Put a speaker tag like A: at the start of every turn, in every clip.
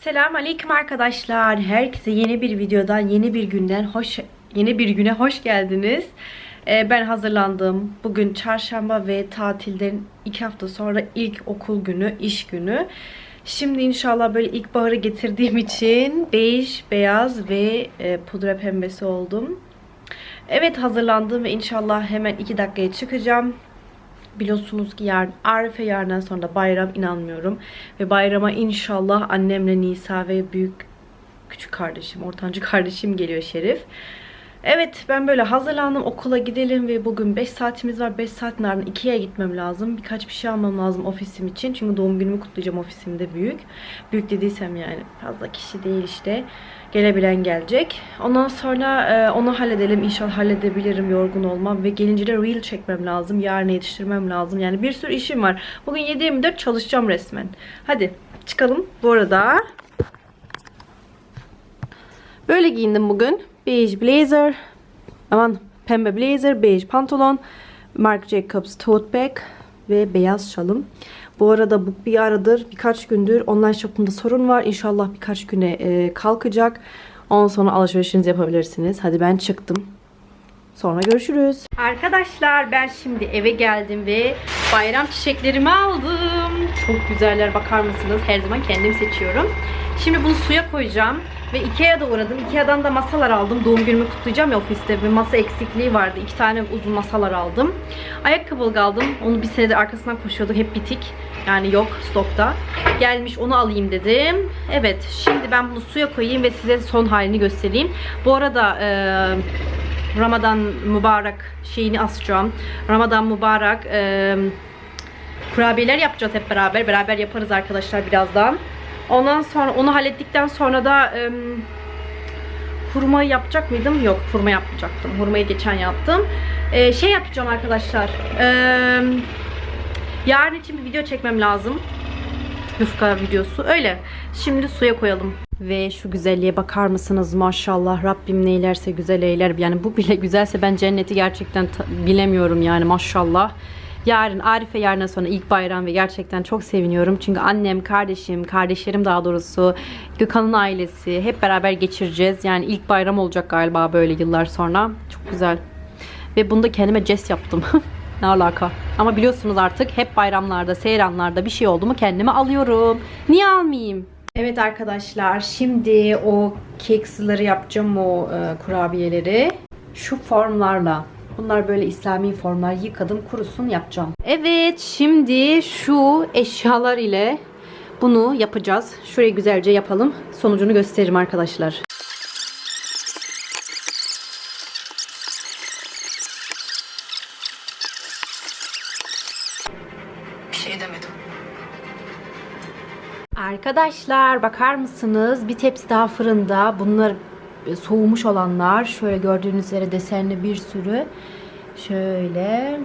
A: Selam aleyküm arkadaşlar. Herkese yeni bir videodan, yeni bir günden hoş yeni bir güne hoş geldiniz. Ee, ben hazırlandım. Bugün çarşamba ve tatilden iki hafta sonra ilk okul günü, iş günü. Şimdi inşallah böyle ilkbaharı getirdiğim için bej, beyaz ve e, pudra pembesi oldum. Evet hazırlandım ve inşallah hemen iki dakikaya çıkacağım. Biliyorsunuz ki yarın Arife yarından sonra da bayram inanmıyorum. Ve bayrama inşallah annemle Nisa ve büyük küçük kardeşim, ortancı kardeşim geliyor Şerif. Evet ben böyle hazırlandım okula gidelim ve bugün 5 saatimiz var. 5 saatin ardından 2'ye gitmem lazım. Birkaç bir şey almam lazım ofisim için. Çünkü doğum günümü kutlayacağım ofisimde büyük. Büyük dediysem yani fazla kişi değil işte. Gelebilen gelecek. Ondan sonra e, onu halledelim. İnşallah halledebilirim yorgun olmam. Ve gelince de reel çekmem lazım. Yarın yetiştirmem lazım. Yani bir sürü işim var. Bugün 7-24 çalışacağım resmen. Hadi çıkalım. Bu arada böyle giyindim bugün. Beige blazer. Aman pembe blazer, beige pantolon. Marc Jacobs tote bag ve beyaz şalım. Bu arada bu bir aradır birkaç gündür online shop'umda sorun var. İnşallah birkaç güne e, kalkacak. Ondan sonra alışverişinizi yapabilirsiniz. Hadi ben çıktım. Sonra görüşürüz. Arkadaşlar ben şimdi eve geldim ve bayram çiçeklerimi aldım. Çok güzeller bakar mısınız? Her zaman kendim seçiyorum. Şimdi bunu suya koyacağım. Ve Ikea'da uğradım. Ikea'dan da masalar aldım. Doğum günümü kutlayacağım ya ofiste. Ve masa eksikliği vardı. İki tane uzun masalar aldım. Ayakkabılık aldım. Onu bir senedir arkasından koşuyorduk. Hep bitik. Yani yok stokta. Gelmiş onu alayım dedim. Evet şimdi ben bunu suya koyayım ve size son halini göstereyim. Bu arada eee Ramazan mübarek şeyini asacağım. Ramazan mübarek e, kurabiyeler yapacağız hep beraber. Beraber yaparız arkadaşlar birazdan. Ondan sonra onu hallettikten sonra da e, hurma yapacak mıydım? Yok hurma yapmayacaktım. Hurmayı geçen yaptım. E, şey yapacağım arkadaşlar. E, yarın için bir video çekmem lazım. Yufka videosu. Öyle. Şimdi suya koyalım. Ve şu güzelliğe bakar mısınız? Maşallah Rabbim neylerse güzel eyler. Yani bu bile güzelse ben cenneti gerçekten bilemiyorum yani maşallah. Yarın Arife yarından sonra ilk bayram ve gerçekten çok seviniyorum. Çünkü annem, kardeşim, kardeşlerim daha doğrusu, Gökhan'ın ailesi hep beraber geçireceğiz. Yani ilk bayram olacak galiba böyle yıllar sonra. Çok güzel. Ve bunu da kendime jest yaptım. ne alaka? Ama biliyorsunuz artık hep bayramlarda, seyranlarda bir şey oldu mu kendime alıyorum. Niye almayayım? Evet arkadaşlar şimdi o keksleri yapacağım o e, kurabiyeleri. Şu formlarla. Bunlar böyle İslami formlar yıkadım kurusun yapacağım. Evet şimdi şu eşyalar ile bunu yapacağız. Şurayı güzelce yapalım. Sonucunu gösteririm arkadaşlar.
B: Bir şey demedim.
A: Arkadaşlar bakar mısınız? Bir tepsi daha fırında. Bunlar soğumuş olanlar. Şöyle gördüğünüz üzere desenli bir sürü. Şöyle.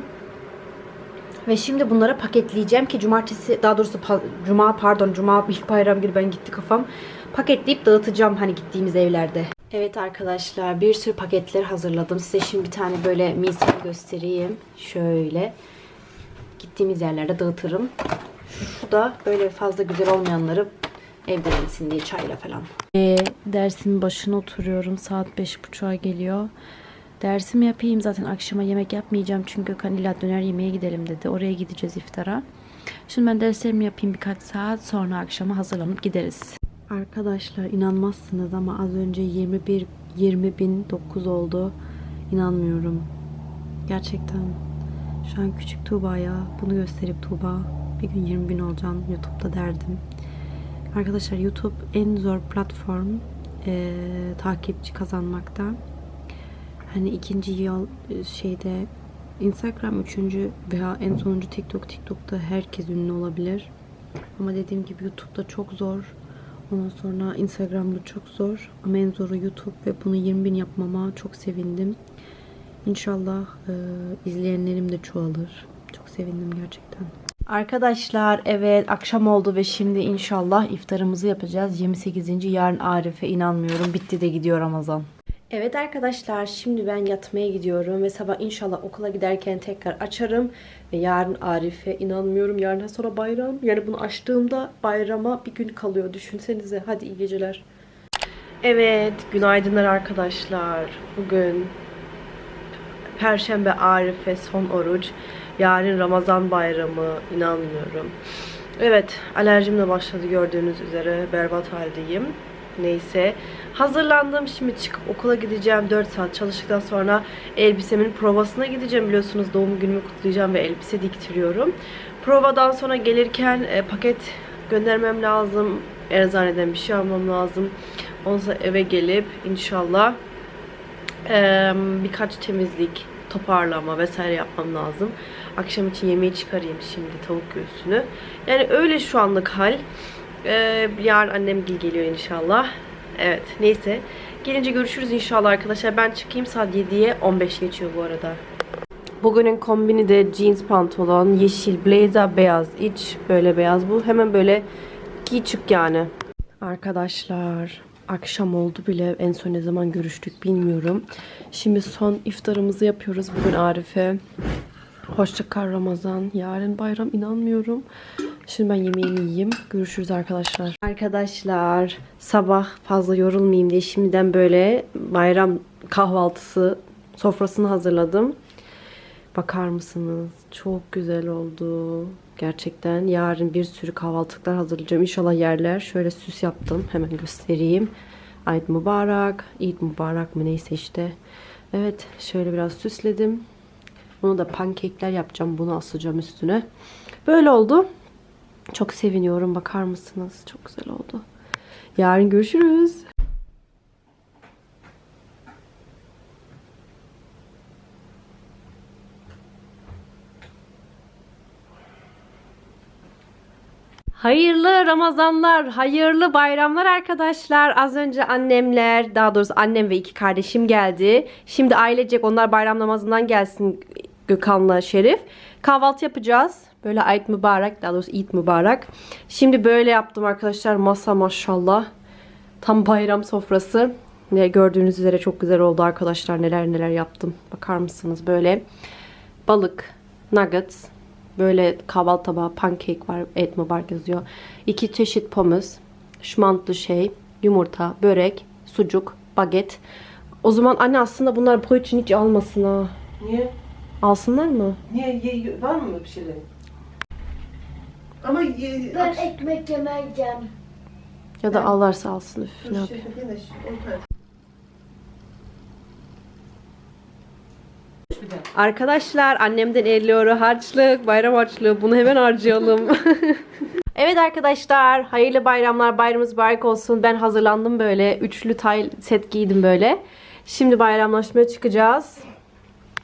A: Ve şimdi bunları paketleyeceğim ki cumartesi daha doğrusu cuma pardon cuma ilk bayram günü ben gitti kafam. Paketleyip dağıtacağım hani gittiğimiz evlerde. Evet arkadaşlar bir sürü paketler hazırladım. Size şimdi bir tane böyle misal göstereyim. Şöyle. Gittiğimiz yerlerde dağıtırım. Şu da böyle fazla güzel olmayanları evde yensin diye çayla falan. E, dersimin başına oturuyorum. Saat 5.30'a geliyor. Dersimi yapayım zaten akşama yemek yapmayacağım çünkü Gökhan illa döner yemeğe gidelim dedi. Oraya gideceğiz iftara. Şimdi ben derslerimi yapayım birkaç saat sonra akşama hazırlanıp gideriz. Arkadaşlar inanmazsınız ama az önce 21 20 bin 9 oldu. İnanmıyorum. Gerçekten. Şu an küçük Tuğba'ya bunu gösterip Tuğba bir gün 20 bin olacağım YouTube'da derdim. Arkadaşlar YouTube en zor platform eee, takipçi kazanmakta. Hani ikinci yıl e, şeyde Instagram üçüncü veya en sonuncu TikTok. TikTok'ta herkes ünlü olabilir. Ama dediğim gibi YouTube'da çok zor. Ondan sonra Instagram'da çok zor. Ama en zoru YouTube ve bunu 20 bin yapmama çok sevindim. İnşallah e, izleyenlerim de çoğalır. Çok sevindim gerçekten. Arkadaşlar evet akşam oldu ve şimdi inşallah iftarımızı yapacağız. 28. yarın Arife inanmıyorum. Bitti de gidiyor Ramazan. Evet arkadaşlar şimdi ben yatmaya gidiyorum ve sabah inşallah okula giderken tekrar açarım. Ve yarın Arife inanmıyorum yarından sonra bayram. Yani bunu açtığımda bayrama bir gün kalıyor düşünsenize. Hadi iyi geceler. Evet günaydınlar arkadaşlar. Bugün Perşembe Arife son oruç. Yarın Ramazan bayramı inanmıyorum. Evet alerjim de başladı gördüğünüz üzere berbat haldeyim. Neyse hazırlandım şimdi çıkıp okula gideceğim 4 saat çalıştıktan sonra elbisemin provasına gideceğim biliyorsunuz doğum günümü kutlayacağım ve elbise diktiriyorum. Provadan sonra gelirken e, paket göndermem lazım. Eczaneden bir şey almam lazım. Ondan sonra eve gelip inşallah Eee, birkaç temizlik, toparlama vesaire yapmam lazım. Akşam için yemeği çıkarayım şimdi tavuk göğsünü. Yani öyle şu anlık hal. Eee, yarın annem gel geliyor inşallah. Evet neyse. Gelince görüşürüz inşallah arkadaşlar. Ben çıkayım saat 7'ye 15 geçiyor bu arada. Bugünün kombini de jeans pantolon, yeşil blazer, beyaz iç. Böyle beyaz bu. Hemen böyle giy çık yani. Arkadaşlar akşam oldu bile en son ne zaman görüştük bilmiyorum. Şimdi son iftarımızı yapıyoruz bugün Arife. Hoşça kal Ramazan. Yarın bayram inanmıyorum. Şimdi ben yemeğimi yiyeyim. Görüşürüz arkadaşlar. Arkadaşlar sabah fazla yorulmayayım diye şimdiden böyle bayram kahvaltısı sofrasını hazırladım. Bakar mısınız? Çok güzel oldu. Gerçekten yarın bir sürü kahvaltılıklar hazırlayacağım. İnşallah yerler. Şöyle süs yaptım. Hemen göstereyim. Eid mübarek. Eid mübarek mi neyse işte. Evet şöyle biraz süsledim. Bunu da pankekler yapacağım. Bunu asacağım üstüne. Böyle oldu. Çok seviniyorum. Bakar mısınız? Çok güzel oldu. Yarın görüşürüz. Hayırlı Ramazanlar, hayırlı bayramlar arkadaşlar. Az önce annemler, daha doğrusu annem ve iki kardeşim geldi. Şimdi ailecek onlar bayram namazından gelsin Gökhan'la Şerif. Kahvaltı yapacağız. Böyle Eid mübarek, daha doğrusu Eid mübarek. Şimdi böyle yaptım arkadaşlar. Masa maşallah. Tam bayram sofrası. Ne gördüğünüz üzere çok güzel oldu arkadaşlar. Neler neler yaptım. Bakar mısınız böyle balık, nuggets, Böyle kahvaltı tabağı, pancake var. Et mübarek yazıyor. İki çeşit pommes. Şmantlı şey. Yumurta, börek, sucuk, baget. O zaman anne aslında bunlar po için hiç almasın ha.
B: Niye?
A: Alsınlar mı?
B: Niye? Ye, var mı bir şeyler? Ama ye,
C: Ben
B: aç-
C: ekmek yemeyeceğim.
A: Ya da alırsa alsın. Üf, ne
B: şey, yine şey. Bir.
A: Arkadaşlar annemden 50 euro harçlık, bayram harçlığı. Bunu hemen harcayalım. evet arkadaşlar hayırlı bayramlar. Bayramımız mübarek olsun. Ben hazırlandım böyle. Üçlü tay set giydim böyle. Şimdi bayramlaşmaya çıkacağız.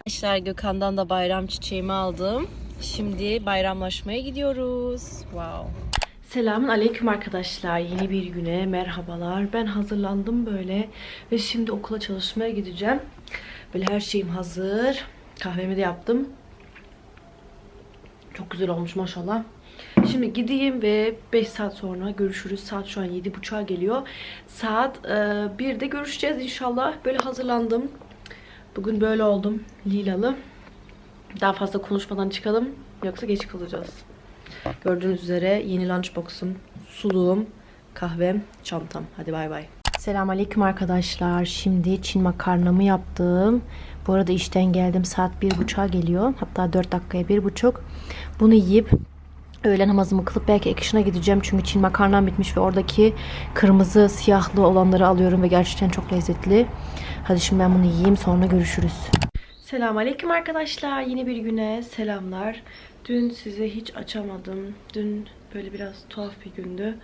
A: Arkadaşlar Gökhan'dan da bayram çiçeğimi aldım. Şimdi bayramlaşmaya gidiyoruz. Wow. Selamun aleyküm arkadaşlar. Yeni bir güne merhabalar. Ben hazırlandım böyle ve şimdi okula çalışmaya gideceğim. Böyle her şeyim hazır. Kahvemi de yaptım. Çok güzel olmuş maşallah. Şimdi gideyim ve 5 saat sonra görüşürüz. Saat şu an 7.30'a geliyor. Saat e, 1'de görüşeceğiz inşallah. Böyle hazırlandım. Bugün böyle oldum. Lilalı. Daha fazla konuşmadan çıkalım. Yoksa geç kalacağız. Gördüğünüz üzere yeni lunchbox'um, suluğum, kahvem, çantam. Hadi bay bay. Selamünaleyküm arkadaşlar. Şimdi Çin makarnamı yaptım. Bu arada işten geldim. Saat 1.30'a geliyor. Hatta 4 dakikaya 1.30. Bunu yiyip öğlen namazımı kılıp belki ekşine gideceğim. Çünkü Çin makarnam bitmiş ve oradaki kırmızı siyahlı olanları alıyorum ve gerçekten çok lezzetli. Hadi şimdi ben bunu yiyeyim sonra görüşürüz. Selamünaleyküm arkadaşlar. Yeni bir güne selamlar. Dün size hiç açamadım. Dün böyle biraz tuhaf bir gündü.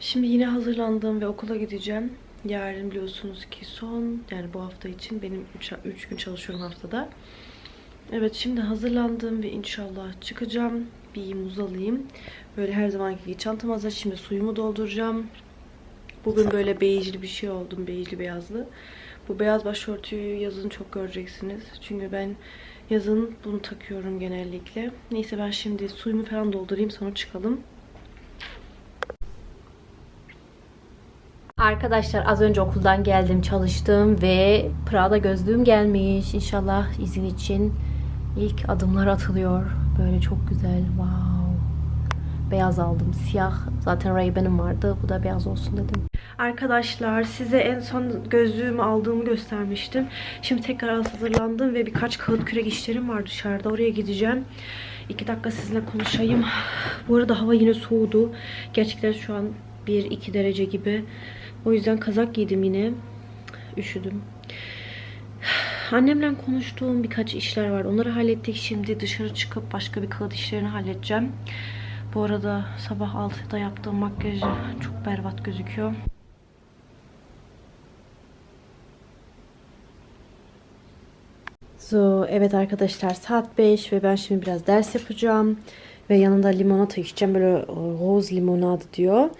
A: Şimdi yine hazırlandım ve okula gideceğim. Yarın biliyorsunuz ki son yani bu hafta için benim 3 gün çalışıyorum haftada. Evet şimdi hazırlandım ve inşallah çıkacağım. Bir muz alayım. Böyle her zamanki gibi çantam hazır. Şimdi suyumu dolduracağım. Bugün böyle bejli bir şey oldum. Bejli beyazlı. Bu beyaz başörtüyü yazın çok göreceksiniz. Çünkü ben yazın bunu takıyorum genellikle. Neyse ben şimdi suyumu falan doldurayım sonra çıkalım. Arkadaşlar az önce okuldan geldim çalıştım ve Prada gözlüğüm gelmiş. İnşallah izin için ilk adımlar atılıyor. Böyle çok güzel. Wow. Beyaz aldım. Siyah. Zaten Ray-Ban'ım vardı. Bu da beyaz olsun dedim. Arkadaşlar size en son gözlüğümü aldığımı göstermiştim. Şimdi tekrar hazırlandım ve birkaç kağıt kürek işlerim var dışarıda. Oraya gideceğim. İki dakika sizinle konuşayım. Bu arada hava yine soğudu. Gerçekten şu an 1-2 derece gibi. O yüzden kazak giydim yine. Üşüdüm. Annemle konuştuğum birkaç işler var. Onları hallettik. Şimdi dışarı çıkıp başka bir kağıt işlerini halledeceğim. Bu arada sabah 6'da yaptığım makyaj çok berbat gözüküyor. So, evet arkadaşlar saat 5 ve ben şimdi biraz ders yapacağım. Ve yanında limonata içeceğim. Böyle e, rose limonata diyor.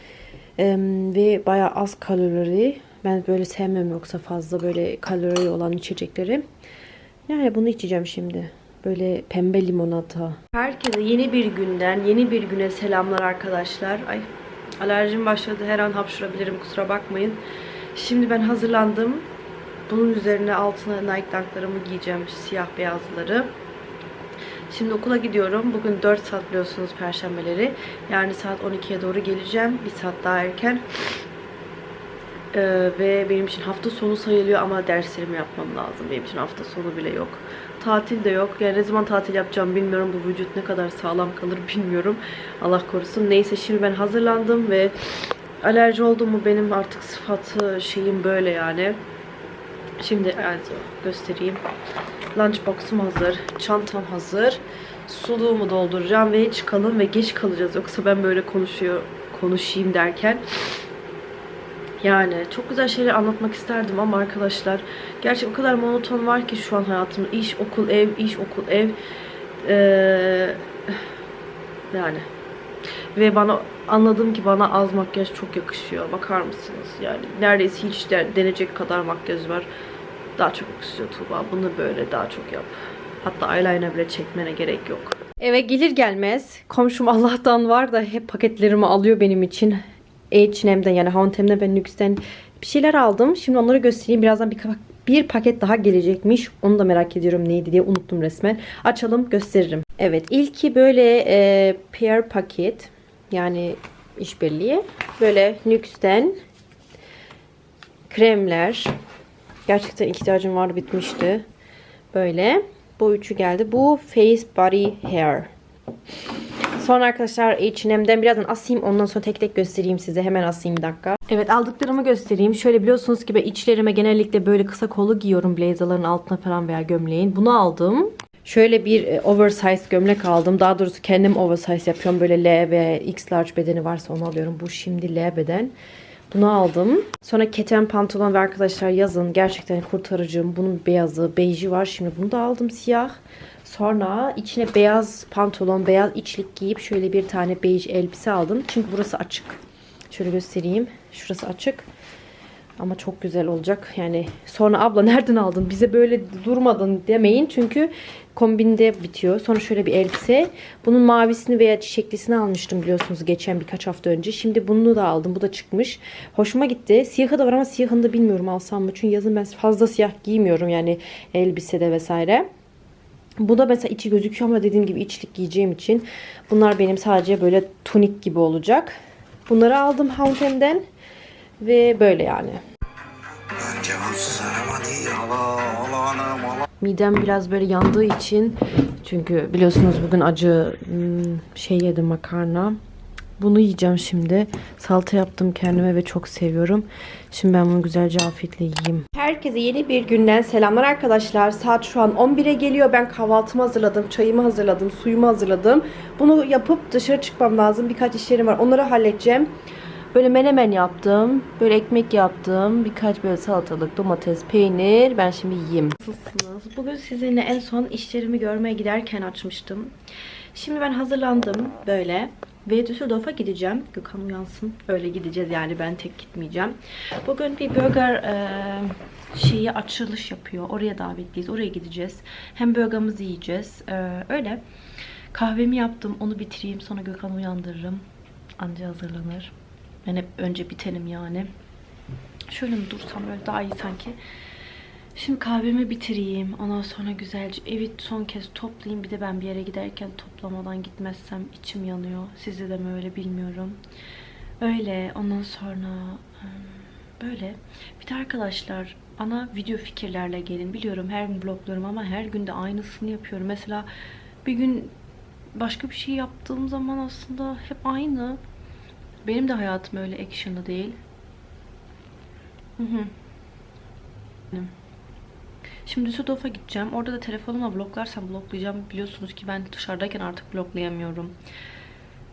A: Em, ve bayağı az kalori. Ben böyle sevmem yoksa fazla böyle kalori olan içecekleri. Yani bunu içeceğim şimdi. Böyle pembe limonata. Herkese yeni bir günden, yeni bir güne selamlar arkadaşlar. Ay alerjim başladı. Her an hapşurabilirim. Kusura bakmayın. Şimdi ben hazırlandım. Bunun üzerine altına Nike Dunk'larımı giyeceğim. Siyah beyazları. Şimdi okula gidiyorum. Bugün 4 saat biliyorsunuz perşembeleri. Yani saat 12'ye doğru geleceğim. Bir saat daha erken. Ee, ve benim için hafta sonu sayılıyor ama derslerimi yapmam lazım. Benim için hafta sonu bile yok. Tatil de yok. Yani ne zaman tatil yapacağım bilmiyorum. Bu vücut ne kadar sağlam kalır bilmiyorum. Allah korusun. Neyse şimdi ben hazırlandım ve alerji oldu mu benim artık sıfatı şeyim böyle yani. Şimdi evet göstereyim. Lunchbox'um hazır. Çantam hazır. Suluğumu dolduracağım ve çıkalım ve geç kalacağız. Yoksa ben böyle konuşuyor konuşayım derken yani çok güzel şeyler anlatmak isterdim ama arkadaşlar gerçi o kadar monoton var ki şu an hayatımda. İş, okul, ev, iş, okul, ev. Ee, yani. Ve bana anladım ki bana az makyaj çok yakışıyor. Bakar mısınız? Yani neredeyse hiç de, denecek kadar makyaj var. Daha çok yakışıyor Tuğba. Bunu böyle daha çok yap. Hatta eyeliner bile çekmene gerek yok. Eve gelir gelmez komşum Allah'tan var da hep paketlerimi alıyor benim için. H&M'den yani H&M'den ve Nux'ten bir şeyler aldım. Şimdi onları göstereyim. Birazdan bir, bir paket daha gelecekmiş. Onu da merak ediyorum neydi diye unuttum resmen. Açalım gösteririm. Evet ilki böyle e, pair paket. Yani işbirliği. Böyle Nux'ten kremler. Gerçekten ihtiyacım vardı bitmişti. Böyle. Bu üçü geldi. Bu Face Body Hair. Sonra arkadaşlar H&M'den birazdan asayım. Ondan sonra tek tek göstereyim size. Hemen asayım bir dakika. Evet aldıklarımı göstereyim. Şöyle biliyorsunuz ki ben içlerime genellikle böyle kısa kolu giyiyorum. Blazerların altına falan veya gömleğin. Bunu aldım. Şöyle bir e, oversize gömlek aldım. Daha doğrusu kendim oversize yapıyorum. Böyle L ve X large bedeni varsa onu alıyorum. Bu şimdi L beden. Bunu aldım. Sonra keten pantolon ve arkadaşlar yazın gerçekten kurtarıcım. Bunun beyazı, beyji var. Şimdi bunu da aldım siyah. Sonra içine beyaz pantolon, beyaz içlik giyip şöyle bir tane bej elbise aldım. Çünkü burası açık. Şöyle göstereyim. Şurası açık. Ama çok güzel olacak. Yani sonra abla nereden aldın? Bize böyle durmadın demeyin. Çünkü kombinde bitiyor. Sonra şöyle bir elbise. Bunun mavisini veya çiçeklisini almıştım biliyorsunuz geçen birkaç hafta önce. Şimdi bunu da aldım. Bu da çıkmış. Hoşuma gitti. Siyahı da var ama siyahını da bilmiyorum alsam mı. Çünkü yazın ben fazla siyah giymiyorum yani elbisede vesaire. Bu da mesela içi gözüküyor ama dediğim gibi içlik giyeceğim için bunlar benim sadece böyle tunik gibi olacak. Bunları aldım H&M'den ve böyle yani. Midem biraz böyle yandığı için çünkü biliyorsunuz bugün acı hmm, şey yedim makarna. Bunu yiyeceğim şimdi. Salata yaptım kendime ve çok seviyorum. Şimdi ben bunu güzelce afiyetle yiyeyim. Herkese yeni bir günden selamlar arkadaşlar. Saat şu an 11'e geliyor. Ben kahvaltımı hazırladım, çayımı hazırladım, suyumu hazırladım. Bunu yapıp dışarı çıkmam lazım. Birkaç işlerim var. Onları halledeceğim. Böyle menemen yaptım. Böyle ekmek yaptım. Birkaç böyle salatalık, domates, peynir. Ben şimdi yiyeyim. Nasılsınız? Bugün sizinle en son işlerimi görmeye giderken açmıştım. Şimdi ben hazırlandım böyle. Ve Düsseldorf'a gideceğim. Gökhan uyansın. Öyle gideceğiz yani ben tek gitmeyeceğim. Bugün bir burger e, şeyi açılış yapıyor. Oraya davetliyiz. Oraya gideceğiz. Hem burgerımızı yiyeceğiz. E, öyle. Kahvemi yaptım. Onu bitireyim. Sonra Gökhan'ı uyandırırım. Anca hazırlanır. Ben hep önce bitenim yani. Şöyle mi dursam böyle daha iyi sanki. Şimdi kahvemi bitireyim. Ondan sonra güzelce evi son kez toplayayım. Bir de ben bir yere giderken toplamadan gitmezsem içim yanıyor. Sizde de mi öyle bilmiyorum. Öyle. Ondan sonra böyle. Bir de arkadaşlar ana video fikirlerle gelin. Biliyorum her gün blokluyorum ama her gün de aynısını yapıyorum. Mesela bir gün başka bir şey yaptığım zaman aslında hep aynı. Benim de hayatım öyle action'lı değil. Hı hı. Şimdi Düsseldorf'a gideceğim. Orada da telefonumla bloklarsam bloklayacağım. Biliyorsunuz ki ben dışarıdayken artık bloklayamıyorum.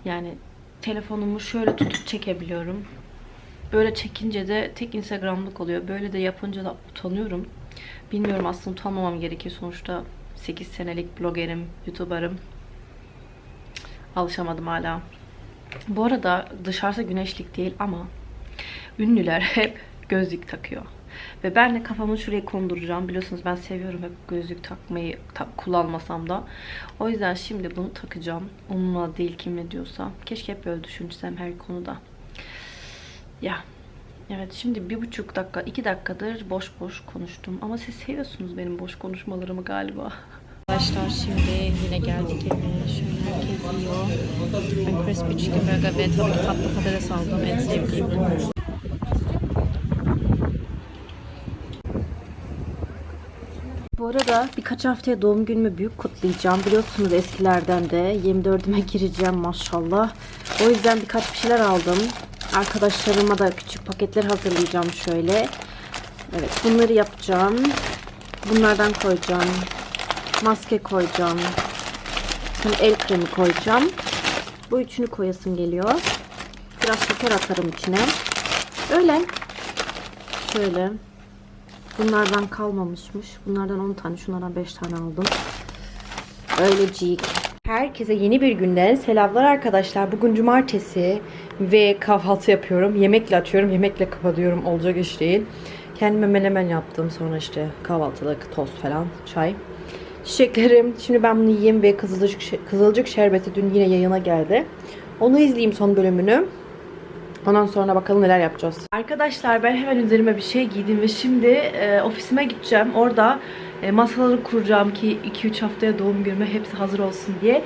A: Yani telefonumu şöyle tutup çekebiliyorum. Böyle çekince de tek Instagram'lık oluyor. Böyle de yapınca da utanıyorum. Bilmiyorum aslında utanmamam gerekiyor. Sonuçta 8 senelik blogerim, YouTuber'ım. Alışamadım hala. Bu arada dışarısı güneşlik değil ama ünlüler hep gözlük takıyor. Ve ben de kafamı şuraya konduracağım. Biliyorsunuz ben seviyorum hep gözlük takmayı ta- kullanmasam da. O yüzden şimdi bunu takacağım. Onunla değil kim ne diyorsa. Keşke hep böyle düşünsem her konuda. Ya. Evet şimdi bir buçuk dakika, iki dakikadır boş boş konuştum. Ama siz seviyorsunuz benim boş konuşmalarımı galiba. Arkadaşlar şimdi yine geldik eve. Şöyle herkes yiyor. Ben crispy chicken burger ve tabii ki tatlı patates aldım. En sevdiğim. Bu arada birkaç haftaya doğum günümü büyük kutlayacağım. Biliyorsunuz eskilerden de 24'üme gireceğim maşallah. O yüzden birkaç bir şeyler aldım. Arkadaşlarıma da küçük paketler hazırlayacağım şöyle. Evet bunları yapacağım. Bunlardan koyacağım. Maske koyacağım. Şimdi el kremi koyacağım. Bu üçünü koyasım geliyor. Biraz şeker atarım içine. Öyle. Şöyle. Bunlardan kalmamışmış. Bunlardan 10 tane, şunlardan 5 tane aldım. Öylecik. Herkese yeni bir günden selamlar arkadaşlar. Bugün cumartesi ve kahvaltı yapıyorum. Yemekle açıyorum, yemekle kapatıyorum. Olacak iş değil. Kendime menemen yaptım. Sonra işte kahvaltılık, tost falan, çay. Çiçeklerim. Şimdi ben bunu yiyeyim ve Kızılcık, Kızılcık Şerbeti dün yine yayına geldi. Onu izleyeyim son bölümünü. Ondan sonra bakalım neler yapacağız. Arkadaşlar ben hemen üzerime bir şey giydim ve şimdi e, ofisime gideceğim. Orada e, masaları kuracağım ki 2-3 haftaya doğum günüme hepsi hazır olsun diye.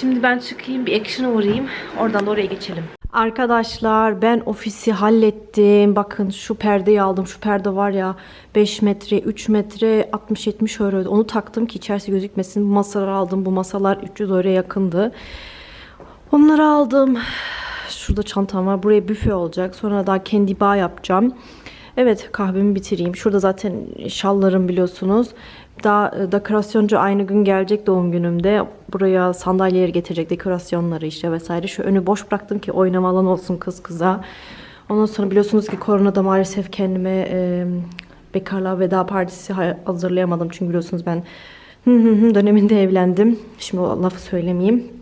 A: Şimdi ben çıkayım bir action'a uğrayayım. Oradan da oraya geçelim. Arkadaşlar ben ofisi hallettim. Bakın şu perdeyi aldım. Şu perde var ya 5 metre 3 metre 60-70 euroydu. Onu taktım ki içerisi gözükmesin. Bu masaları aldım. Bu masalar 300 euroya yakındı. Onları aldım. Şurada çantam var. Buraya büfe olacak. Sonra daha kendi bağ yapacağım. Evet kahvemi bitireyim. Şurada zaten şallarım biliyorsunuz. Daha e, dekorasyoncu aynı gün gelecek doğum günümde. Buraya sandalyeleri getirecek dekorasyonları işte vesaire. Şu önü boş bıraktım ki oynama alanı olsun kız kıza. Ondan sonra biliyorsunuz ki koronada maalesef kendime e, bekarlığa veda partisi ha- hazırlayamadım. Çünkü biliyorsunuz ben döneminde evlendim. Şimdi o lafı söylemeyeyim.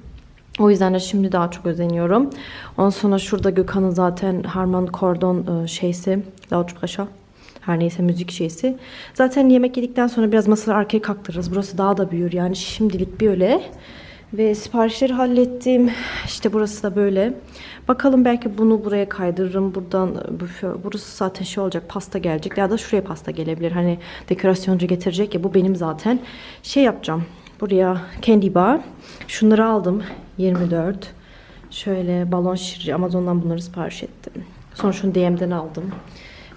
A: O yüzden de şimdi daha çok özeniyorum. Ondan sonra şurada Gökhan'ın zaten Harman Kordon e, şeysi, Lautsprecher. Her neyse müzik şeysi. Zaten yemek yedikten sonra biraz masaları arkaya kaktırırız. Burası daha da büyür yani şimdilik böyle. Ve siparişleri hallettim. İşte burası da böyle. Bakalım belki bunu buraya kaydırırım. Buradan büfe, burası zaten şey olacak pasta gelecek. Ya da şuraya pasta gelebilir. Hani dekorasyoncu getirecek ya bu benim zaten. Şey yapacağım. Buraya candy bar. Şunları aldım. 24. Şöyle balon şişirici. Amazon'dan bunları sipariş ettim. Sonra şunu DM'den aldım.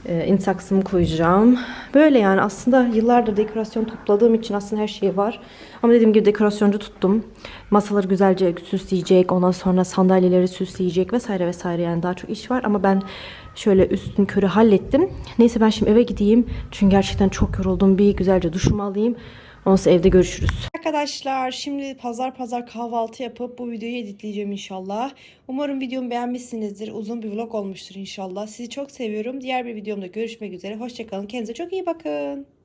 A: Ee, insaksımı koyacağım. Böyle yani aslında yıllardır dekorasyon topladığım için aslında her şey var. Ama dediğim gibi dekorasyoncu tuttum. Masaları güzelce süsleyecek. Ondan sonra sandalyeleri süsleyecek vesaire vesaire. Yani daha çok iş var ama ben şöyle üstün körü hallettim. Neyse ben şimdi eve gideyim. Çünkü gerçekten çok yoruldum. Bir güzelce duşumu alayım. Sonra evde görüşürüz. Arkadaşlar şimdi pazar pazar kahvaltı yapıp bu videoyu editleyeceğim inşallah. Umarım videomu beğenmişsinizdir. Uzun bir vlog olmuştur inşallah. Sizi çok seviyorum. Diğer bir videomda görüşmek üzere. Hoşçakalın. Kendinize çok iyi bakın.